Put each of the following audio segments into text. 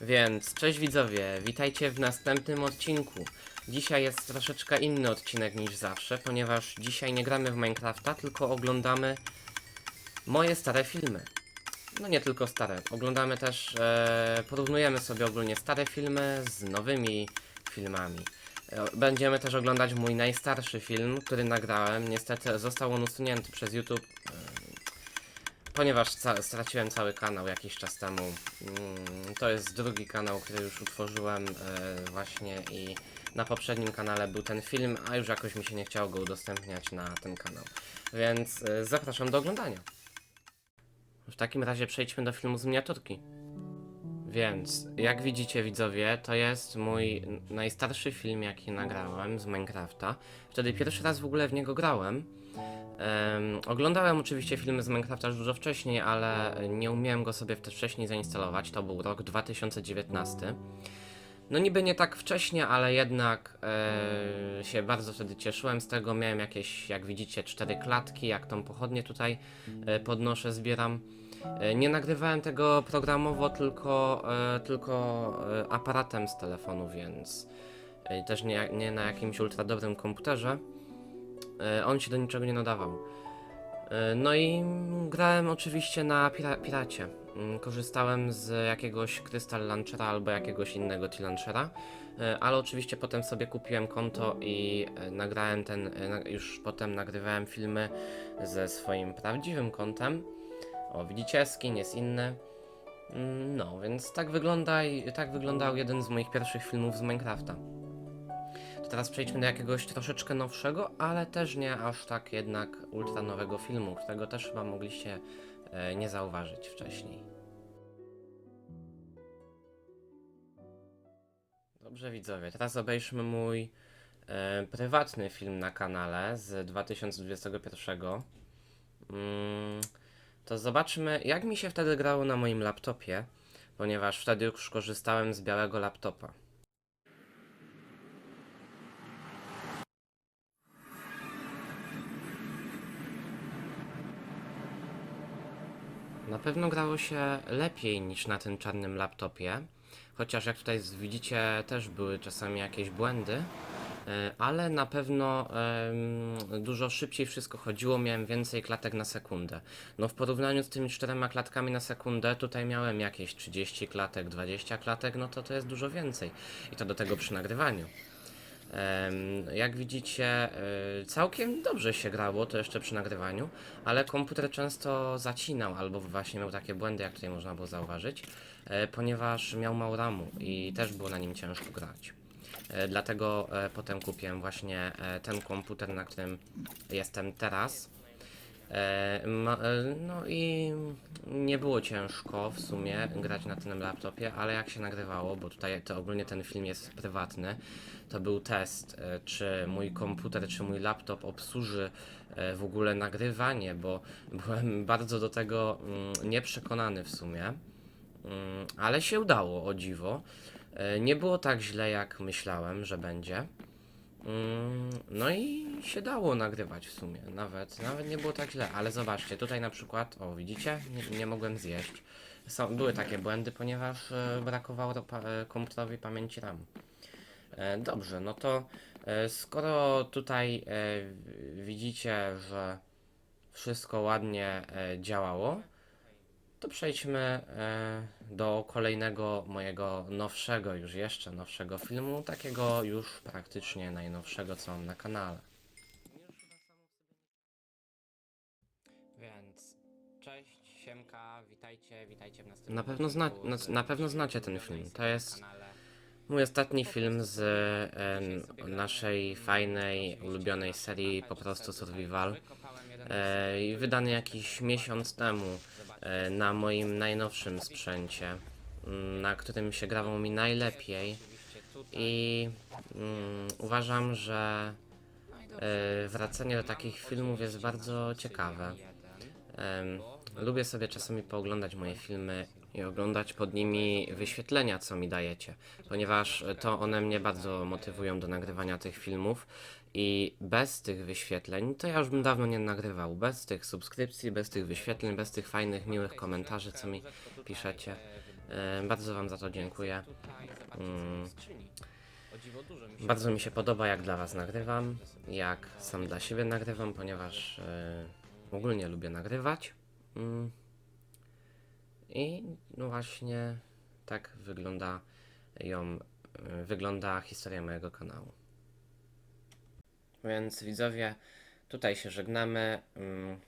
Więc cześć widzowie, witajcie w następnym odcinku. Dzisiaj jest troszeczkę inny odcinek niż zawsze, ponieważ dzisiaj nie gramy w Minecrafta, tylko oglądamy moje stare filmy. No nie tylko stare, oglądamy też, e, porównujemy sobie ogólnie stare filmy z nowymi filmami. E, Będziemy też oglądać mój najstarszy film, który nagrałem. Niestety został on usunięty przez YouTube, e, ponieważ ca straciłem cały kanał jakiś czas temu. Mm, To jest drugi kanał, który już utworzyłem e, właśnie i na poprzednim kanale był ten film, a już jakoś mi się nie chciało go udostępniać na ten kanał. Więc e, zapraszam do oglądania. W takim razie przejdźmy do filmu z miniaturki. Więc, jak widzicie widzowie, to jest mój najstarszy film, jaki nagrałem z Minecrafta. Wtedy pierwszy raz w ogóle w niego grałem. Em, oglądałem oczywiście filmy z Minecrafta już dużo wcześniej, ale nie umiałem go sobie wtedy wcześniej zainstalować. To był rok 2019. No niby nie tak wcześnie, ale jednak e, się bardzo wtedy cieszyłem z tego. Miałem jakieś, jak widzicie, cztery klatki, jak tą pochodnię tutaj e, podnoszę, zbieram. E, Nie nagrywałem tego programowo, tylko, e, tylko e, aparatem z telefonu, więc e, też nie, nie na jakimś ultra dobrym komputerze. E, On się do niczego nie nadawał. E, No i grałem oczywiście na pira piracie. Mm, Korzystałem z jakiegoś Crystal Launchera albo jakiegoś innego T-Launchera, e, ale oczywiście potem sobie kupiłem konto i nagrałem ten, już potem nagrywałem filmy ze swoim prawdziwym kontem. O, widzicie, skin jest inny. Mm, No, więc tak wygląda tak wyglądał jeden z moich pierwszych filmów z Minecrafta. To teraz przejdźmy do jakiegoś troszeczkę nowszego, ale też nie aż tak jednak ultra nowego filmu, którego też chyba mogliście e, nie zauważyć wcześniej. Dobrze widzowie, teraz obejrzmy mój e, prywatny film na kanale z 2021. Mm, to zobaczmy, jak mi się wtedy grało na moim laptopie, ponieważ wtedy już korzystałem z białego laptopa. Na pewno grało się lepiej niż na tym czarnym laptopie, chociaż jak tutaj widzicie też były czasami jakieś błędy, e, ale na pewno dużo szybciej wszystko chodziło, miałem więcej klatek na sekundę. No w porównaniu z tymi czterema klatkami na sekundę, tutaj miałem jakieś 30 klatek, 20 klatek, no to to jest dużo więcej. I to do tego przy nagrywaniu. Jak widzicie, y, całkiem dobrze się grało, to jeszcze przy nagrywaniu, ale komputer często zacinał albo właśnie miał takie błędy, jak tutaj można było zauważyć, e, ponieważ miał mało ramu i też było na nim ciężko grać. E, Dlatego e, potem kupiłem właśnie e, ten komputer, na którym jestem teraz. E, ma, e, no i nie było ciężko w sumie grać na tym laptopie, ale jak się nagrywało, bo tutaj to ogólnie ten film jest prywatny, to był test, e, czy mój komputer, czy mój laptop obsłuży e, w ogóle nagrywanie, bo byłem bardzo do tego mm, nieprzekonany w sumie, Mm, ale się udało, o dziwo. Nie było tak źle, jak myślałem, że będzie. Mm, No i się dało nagrywać w sumie, nawet, nawet nie było tak źle, ale zobaczcie, tutaj na przykład, o widzicie, nie, nie mogłem zjeść. Są, były takie błędy, ponieważ e, brakowało pa, e, komputerowi pamięci RAM. E, dobrze, no to e, skoro tutaj e, widzicie, że wszystko ładnie e, działało, to przejdźmy e, do kolejnego mojego nowszego, już jeszcze nowszego filmu, takiego już praktycznie najnowszego, co mam na kanale. Więc cześć, siemka, witajcie, witajcie w następnym Na pewno, zna, na, na pewno znacie ten film. To jest mój ostatni film z em, naszej fajnej, ulubionej serii po prostu Survival. E, i wydany jakiś miesiąc temu e, na moim najnowszym sprzęcie, mm, na którym się grało mi najlepiej i mm, uważam, że e, wracanie do takich filmów jest bardzo ciekawe. Lubię sobie czasami pooglądać moje filmy i oglądać pod nimi wyświetlenia, co mi dajecie, ponieważ to one mnie bardzo motywują do nagrywania tych filmów i bez tych wyświetleń to ja już bym dawno nie nagrywał. Bez tych subskrypcji, bez tych wyświetleń, bez tych fajnych, miłych komentarzy, co mi piszecie, E, bardzo Wam za to dziękuję. Mm. Bardzo mi się podoba, jak dla Was nagrywam, jak sam dla siebie nagrywam, ponieważ e, ogólnie lubię nagrywać. I właśnie tak wygląda ją, wygląda historia mojego kanału. Więc widzowie, tutaj się żegnamy. Mm.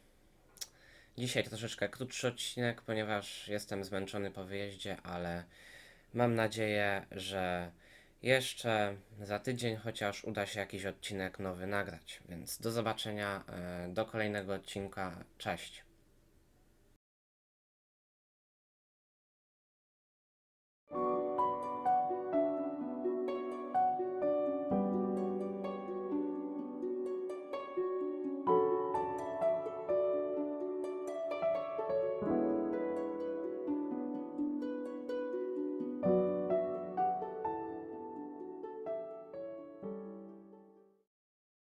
Dzisiaj troszeczkę krótszy odcinek, ponieważ jestem zmęczony po wyjeździe, ale mam nadzieję, że jeszcze za tydzień chociaż uda się jakiś odcinek nowy nagrać. Więc do zobaczenia, e, do kolejnego odcinka. Cześć.